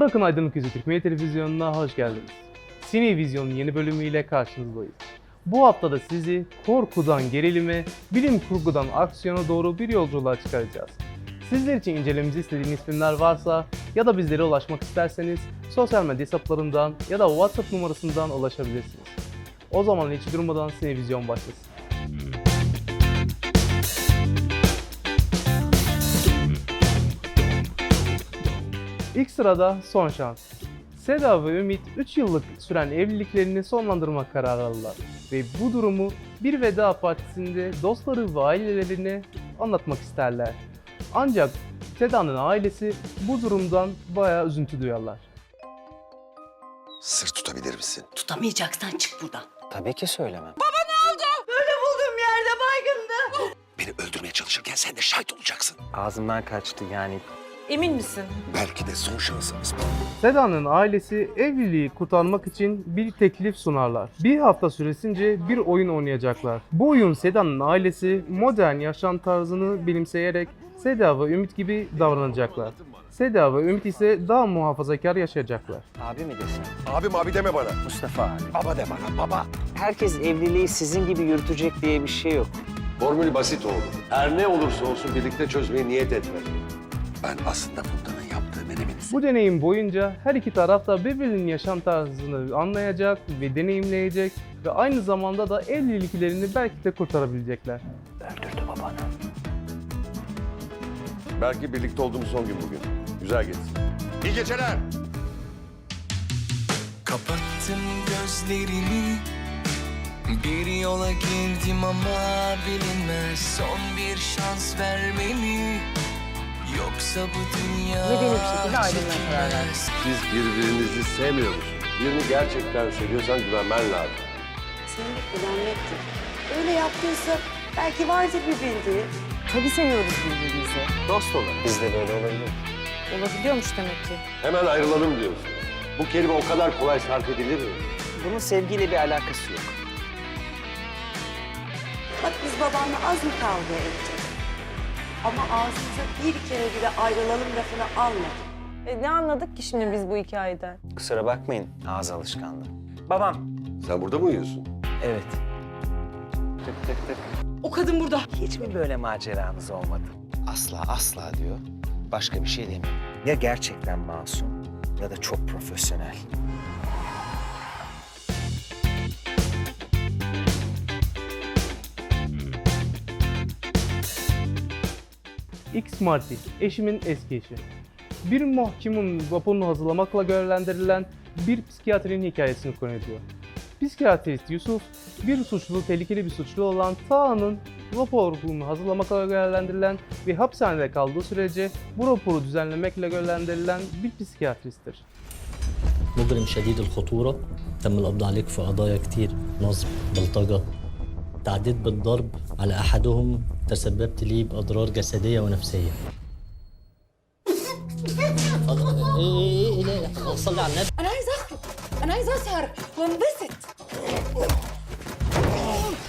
Arakın Aydınlık Yüzü Türkmen Televizyonu'na hoş geldiniz. Sine Vizyon'un yeni bölümüyle karşınızdayız. Bu hafta da sizi korkudan gerilime, bilim kurgudan aksiyona doğru bir yolculuğa çıkaracağız. Sizler için incelememizi istediğiniz filmler varsa ya da bizlere ulaşmak isterseniz sosyal medya hesaplarından ya da WhatsApp numarasından ulaşabilirsiniz. O zaman hiç durmadan Sine Vizyon başlasın. İlk sırada Son Şans. Seda ve Ümit 3 yıllık süren evliliklerini sonlandırmak kararı aldılar. Ve bu durumu bir veda partisinde dostları ve ailelerine anlatmak isterler. Ancak Seda'nın ailesi bu durumdan bayağı üzüntü duyarlar. Sır tutabilir misin? Tutamayacaksan çık buradan. Tabii ki söylemem. Buldum yerde baygındı. Beni öldürmeye çalışırken sen de şahit olacaksın. Ağzımdan kaçtı yani. Emin misin? Belki de son şansımız bu. Seda'nın ailesi evliliği kurtarmak için bir teklif sunarlar. Bir hafta süresince bir oyun oynayacaklar. Bu oyun Seda'nın ailesi modern yaşam tarzını benimseyerek Seda ve Ümit gibi davranacaklar. Seda ve Ümit ise daha muhafazakar yaşayacaklar. Abi mi desem? Abim abi deme bana. Mustafa abi. Baba de bana baba. Herkes evliliği sizin gibi yürütecek diye bir şey yok. Formül basit oldu. Her ne olursa olsun birlikte çözmeye niyet etmeli. Ben aslında Funda'nın yaptığı menemeni Bu deneyim boyunca her iki taraf da birbirinin yaşam tarzını anlayacak ve deneyimleyecek ve aynı zamanda da evliliklerini belki de kurtarabilecekler. Öldürdü babanı. Belki birlikte olduğumuz son gün bugün. Güzel geçsin. İyi geceler. Kapattım gözlerimi Bir yola girdim ama bilinmez Son bir şans vermemi Yoksa bu dünya Medeni bir şekilde ayrılmaya karar çekilmez. Siz birbirinizi sevmiyor musunuz? Birini gerçekten seviyorsan güvenmen lazım. Sevmek güvenmektir. Öyle yaptıysa belki vardır bir bildiği. Tabii seviyoruz birbirimizi. Dost olur. Biz de böyle olabilir. Olabiliyormuş demek ki. Hemen ayrılalım diyorsun. Bu kelime o kadar kolay sarf edilir mi? Bunun sevgiyle bir alakası yok. Bak biz babamla az mı kavga ettik? Ama ağzımıza bir kere bile ayrılalım lafını almadık. E, ne anladık ki şimdi biz bu hikayeden? Kusura bakmayın ağız alışkanlığı. Babam. Sen burada mı uyuyorsun? Evet. Tık tık tık. O kadın burada. Hiç mi böyle maceranız olmadı? Asla asla diyor. Başka bir şey demiyor. Ya gerçekten masum ya da çok profesyonel. X Marty, eşimin eski eşi. Bir mahkumun raporunu hazırlamakla görevlendirilen bir psikiyatrinin hikayesini konu ediyor. Psikiyatrist Yusuf, bir suçlu, tehlikeli bir suçlu olan Taha'nın raporunu hazırlamakla görevlendirilen ve hapishanede kaldığı sürece bu raporu düzenlemekle görevlendirilen bir psikiyatristtir. مجرم شديد الخطورة تم القبض عليك في قضايا كتير نصب بلطجة تعديت بالضرب على أحدهم تسببت لي بأضرار جسدية ونفسية. إيه إيه إيه صلي على النبي أنا عايزه اخرج أنا عايزه أسهر وأنبسط.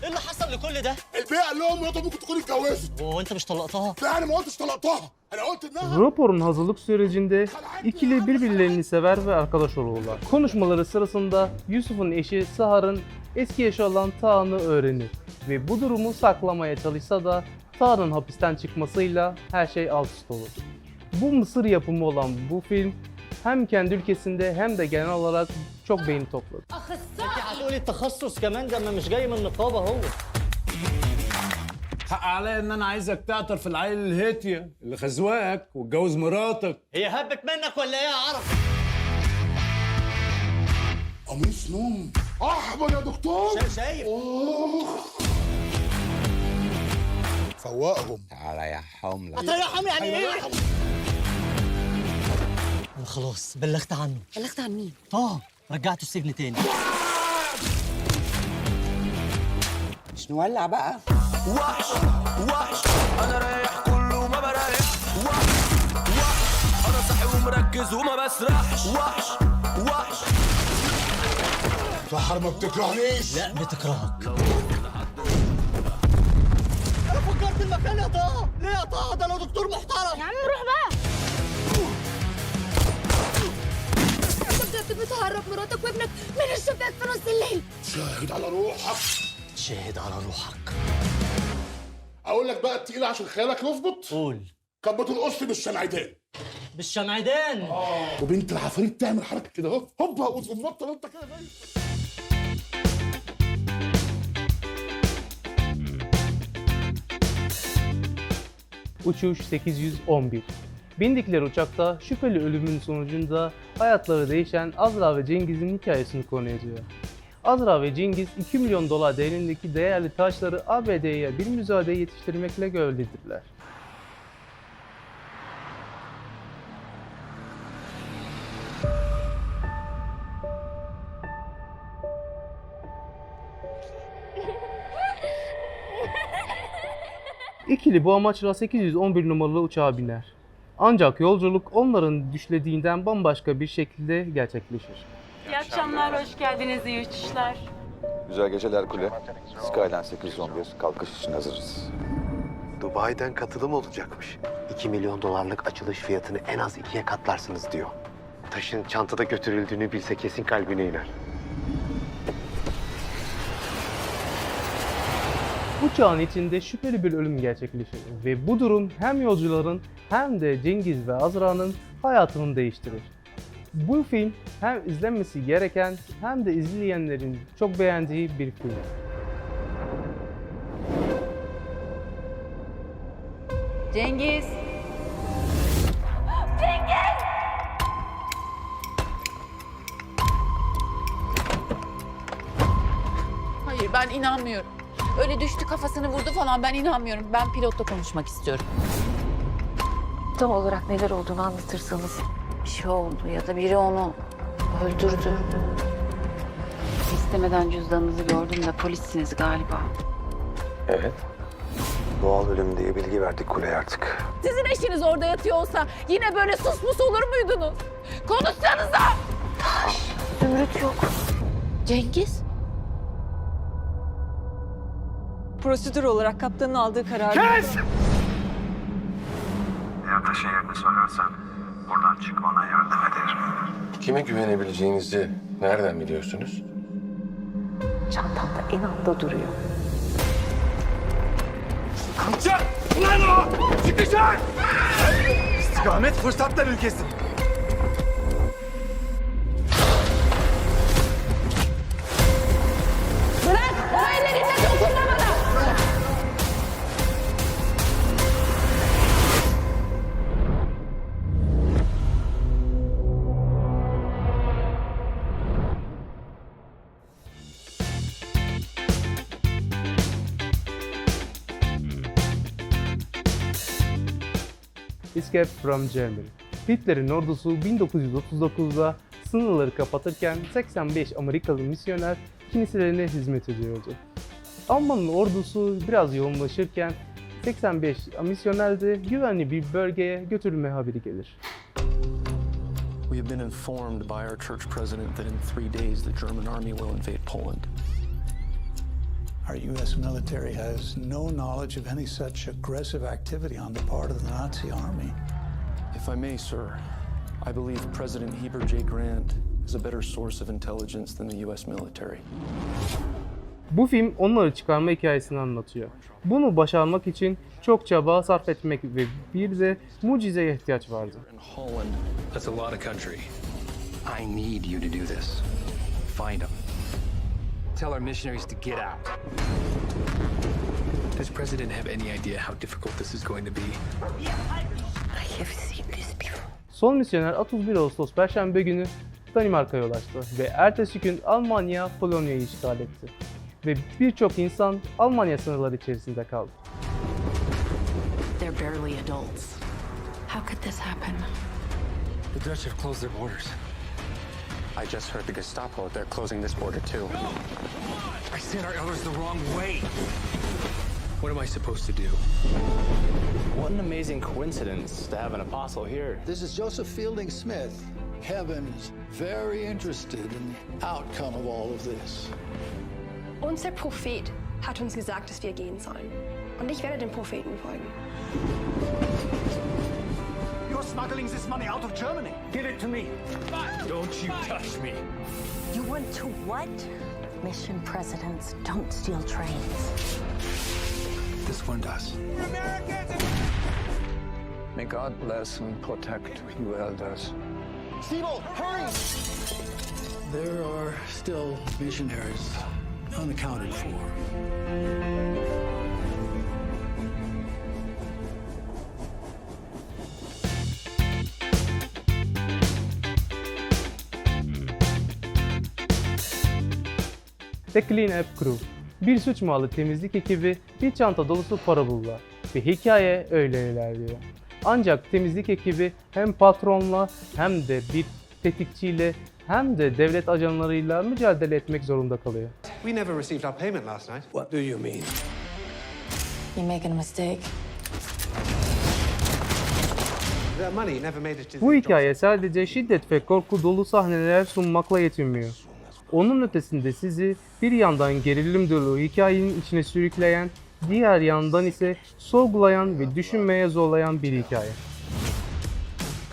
إيه اللي حصل لكل ده؟ البيئة قال لهم مراتها ممكن تكون اتجوزت. هو انت مش طلقتها؟ لا أنا ما قلتش طلقتها. أنا قلت إنها Raporun hazırlık sürecinde ikili birbirlerini sever ve arkadaş olurlar. Konuşmaları sırasında Yusuf'un eşi Sahar'ın eski eşi olan Taha'nı öğrenir ve bu durumu saklamaya çalışsa da Taha'nın hapisten çıkmasıyla her şey alt üst olur. Bu Mısır yapımı olan bu film hem kendi ülkesinde hem de genel olarak çok beğeni topladı. انت هتقولي التخصص كمان ده ما مش جاي من النقابة هو حق عليا ان انا عايزك تعطر في العيل الهاتيه اللي خزواك واتجوز مراتك هي هبت منك ولا ايه يا عرب؟ قميص نوم احمر يا دكتور شايف فوقهم تعالى يا حملة. هتريحهم يعني إيه؟ أنا خلاص بلغت عنه. بلغت عن مين؟ طه رجعته السجن تاني. مش نولع بقى. وحش وحش. أنا رايح كله ما بريح. وحش وحش. أنا صاحي ومركز وما بسرحش. وحش وحش. سحر ما بتكرهنيش. لا بتكرهك. فكرت المكان يا طه ليه يا طه ده أنا دكتور محترم يا عم روح بقى بتهرب مراتك وابنك من الشباك في نص الليل شاهد على روحك شاهد على روحك أقول لك بقى التقيله عشان خيالك يظبط قول كانت بترقص بالشمعدان بالشمعدان وبنت العفاريت تعمل حركه كده اهو هوبا وتقوم نطه نطه كده Uçuş 811 Bindikleri uçakta şüpheli ölümün sonucunda hayatları değişen Azra ve Cengiz'in hikayesini konu ediyor. Azra ve Cengiz 2 milyon dolar değerindeki değerli taşları ABD'ye bir müzayede yetiştirmekle görevlidirler. İkili bu amaçla 811 numaralı uçağa biner. Ancak yolculuk onların düşlediğinden bambaşka bir şekilde gerçekleşir. İyi akşamlar, hoş geldiniz, iyi uçuşlar. Güzel geceler kule. Skyline 811 kalkış için hazırız. Dubai'den katılım olacakmış. 2 milyon dolarlık açılış fiyatını en az ikiye katlarsınız diyor. Taşın çantada götürüldüğünü bilse kesin kalbine iner. Uçağın içinde şüpheli bir ölüm gerçekleşir ve bu durum hem yolcuların hem de Cengiz ve Azra'nın hayatını değiştirir. Bu film hem izlenmesi gereken hem de izleyenlerin çok beğendiği bir film. Cengiz. Hayır ben inanmıyorum. Öyle düştü kafasını vurdu falan ben inanmıyorum. Ben pilotla konuşmak istiyorum. Tam olarak neler olduğunu anlatırsanız. Bir şey oldu ya da biri onu öldürdü. İstemeden cüzdanınızı gördüm de polissiniz galiba. Evet. Doğal ölüm diye bilgi verdik kuleye artık. Sizin eşiniz orada yatıyor olsa yine böyle susmus olur muydunuz? Konuşsanıza! Zümrüt yok. Cengiz? Prosedür olarak kaptanın aldığı karar... Yaklaşın yerini söylersen buradan çıkmana yardım ederim. Kime güvenebileceğinizi nereden biliyorsunuz? Çantamda en altta duruyor. İstikamet fırsatlar ülkesi. Escape from Germany. Hitler'in ordusu 1939'da sınırları kapatırken 85 Amerikalı misyoner kiliselerine hizmet ediyordu. Alman'ın ordusu biraz yoğunlaşırken 85 misyoner de güvenli bir bölgeye götürülme haberi gelir. We have been informed by our church president that in three days the German army will invade Poland. Our U.S. military has no knowledge of any such aggressive activity on the part of the Nazi army. If I may, sir, I believe President Heber J. Grant is a better source of intelligence than the U.S. military. Bu film onları çıkarma hikayesini anlatıyor. Bunu başarmak için çok çaba sarf etmek ve bir de mucizeye ihtiyaç vardı. That's a lot of country. I need you to do this. Find them. Tell our missionaries to get out. Does President have any idea how difficult this is going to be? I have seen this before. Son misyoner 31 Ağustos Perşembe günü Danimarka'ya ulaştı ve ertesi gün Almanya Polonya'yı işgal etti. Ve birçok insan Almanya sınırları içerisinde kaldı. They're barely adults. How could this happen? The Dutch have closed their borders. I just heard the Gestapo. They're closing this border too. I sent our elders the wrong way. What am I supposed to do? What an amazing coincidence to have an apostle here. This is Joseph Fielding Smith. Heaven is very interested in the outcome of all of this. Unser Prophet hat uns gesagt, dass wir gehen sollen. Und ich werde dem Propheten folgen. You're smuggling this money out of Germany. Give it to me. Don't you touch me. You want to what? Mission presidents don't steal trains. This one does. May God bless and protect you elders. Siebel, hurry! There are still missionaries unaccounted for. The Clean Up Crew. Bir suç malı temizlik ekibi bir çanta dolusu para buldular ve hikaye öyle ilerliyor. Ancak temizlik ekibi hem patronla hem de bir tetikçiyle hem de devlet ajanlarıyla mücadele etmek zorunda kalıyor. We never received our payment last night. What do you mean? You're making a mistake. The money never made it to Bu hikaye sadece şiddet ve korku dolu sahneler sunmakla yetinmiyor. Onun ötesinde sizi bir yandan gerilim dolu hikayenin içine sürükleyen, diğer yandan ise sorgulayan ve düşünmeye zorlayan bir hikaye.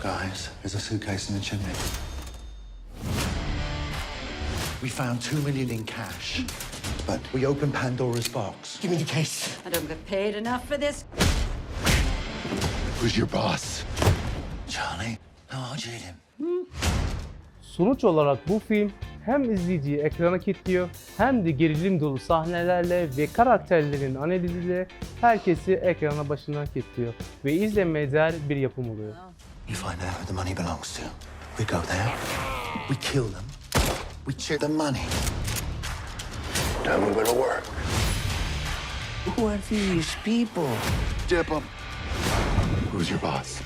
Guys, there's a suitcase in the chimney. We found two million in cash, but we opened Pandora's box. Give me the case. I don't get paid enough for this. Who's your boss? Charlie. No, I'll him. Sonuç olarak bu film hem izleyiciyi ekrana kilitliyor hem de gerilim dolu sahnelerle ve karakterlerin analiziyle herkesi ekrana başına kilitliyor ve izlemeye değer bir yapım oluyor. You find out who the money belongs to. We go there, we kill them, we check the money. Then we're gonna work. Who are these people? Dip them. Who's your boss?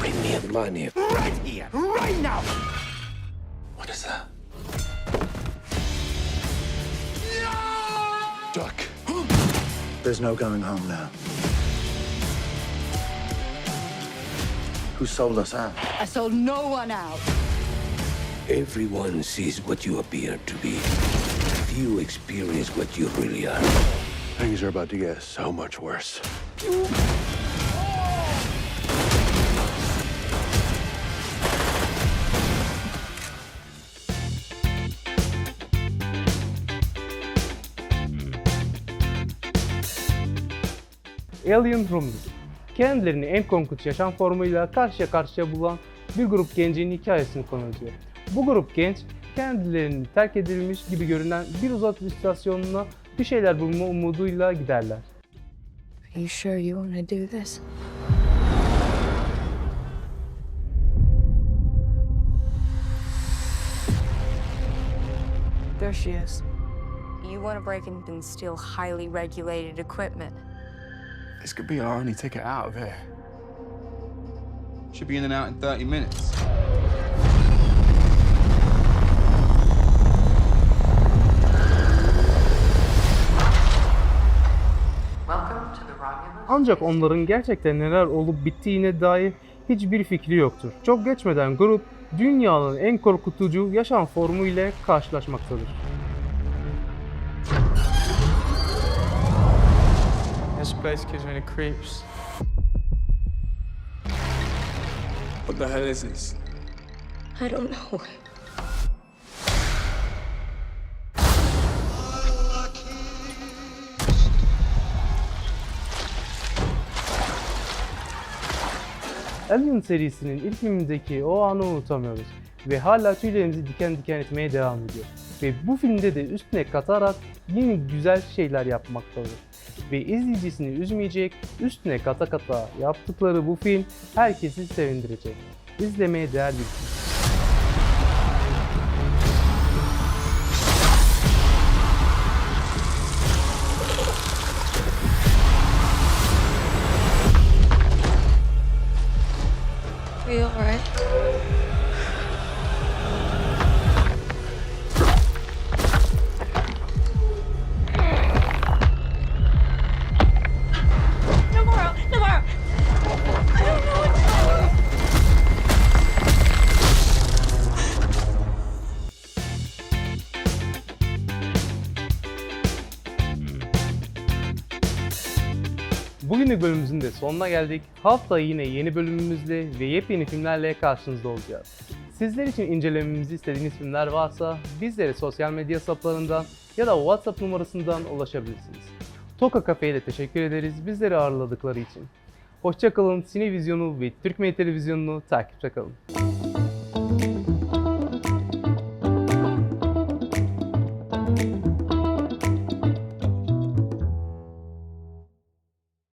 Bring me the money. Right here, right now! What is that? Duck. There's no going home now. Who sold us out? I sold no one out. Everyone sees what you appear to be. Few experience what you really are. Things are about to get so much worse. Alien Roomers. Kendilerini en korkunç yaşam formuyla karşıya karşıya bulan bir grup gencin hikayesini konu ediyor. Bu grup genç kendilerini terk edilmiş gibi görünen bir uzatma istasyonuna bir şeyler bulma umuduyla giderler. Are you sure you want to do this? There she is. You want to break in and steal highly regulated equipment. This could be our only ticket out of here. Should be in and out in 30 minutes. Ancak onların gerçekten neler olup bittiğine dair hiçbir fikri yoktur. Çok geçmeden grup dünyanın en korkutucu yaşam formu ile karşılaşmaktadır. This place gives me the creeps. What the hell is this? I don't know. Alien serisinin ilk filmindeki o anı unutamıyoruz ve hala tüylerimizi diken diken etmeye devam ediyor. Ve bu filmde de üstüne katarak yeni güzel şeyler yapmaktadır. Ve izleyicisini üzmeyecek, üstüne kata kata yaptıkları bu film herkesi sevindirecek. İzlemeye değer bir film. Are you alright? Sonuna geldik. Hafta yine yeni bölümümüzle ve yepyeni filmlerle karşınızda olacağız. Sizler için incelememizi istediğiniz filmler varsa bizlere sosyal medya hesaplarından ya da WhatsApp numarasından ulaşabilirsiniz. Toka Cafe'ye de teşekkür ederiz bizleri ağırladıkları için. Hoşçakalın, Sinevizyonu ve Türkmen Televizyonu'nu takipte kalın.